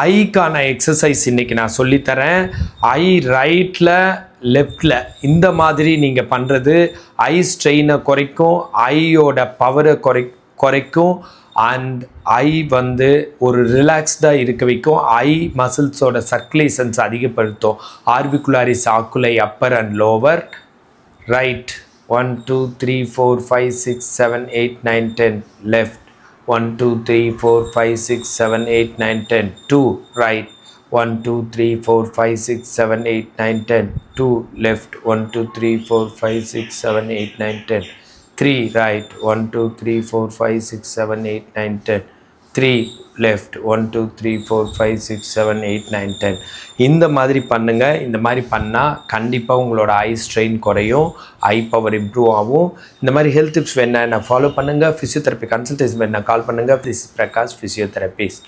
ஐக்கான எக்ஸசைஸ் இன்னைக்கு நான் சொல்லித்தரேன். ஐ ரைட்டில் லெஃப்டில் இந்த மாதிரி நீங்கள் பண்ணுறது ஐ ஸ்ட்ரெயினை குறைக்கும் ஐயோட பவரை குறை குறைக்கும் அண்ட் ஐ வந்து ஒரு ரிலாக்ஸ்டாக இருக்க வைக்கும். ஐ மசில்ஸோட சர்க்குலேஷன்ஸ் அதிகப்படுத்தும். Orbicularis oculi upper and lower right one two three four five six seven eight nine ten left 1, 2, 3, 4, 5, 6, 7, 8, 9, 10. 2 right, 1, 2, 3, 4, 5, 6, 7, 8, 9, 10. 2 left, 1, 2, 3, 4, 5, 6, 7, 8, 9, 10. 3 right, 1, 2, 3, 4, 5, 6, 7, 8, 9, 10. Three left one two three four five six seven eight nine ten இந்த மாதிரி பண்ணுங்கள் இந்த மாதிரி பண்ணால் கண்டிப்பாக உங்களோட eye strain குறையும். ஐ power improve ஆகும். இந்த மாதிரி ஹெல்த் டிப்ஸ் வேணால் நான் ஃபாலோ பண்ணுங்கள் ஃபிசியோதெரப்பி கன்சல்டேஷன் வேணால் கால் பண்ணுங்கள் ஃபிஸ் பிரகாஷ் ஃபிசியோதெரபிஸ்ட்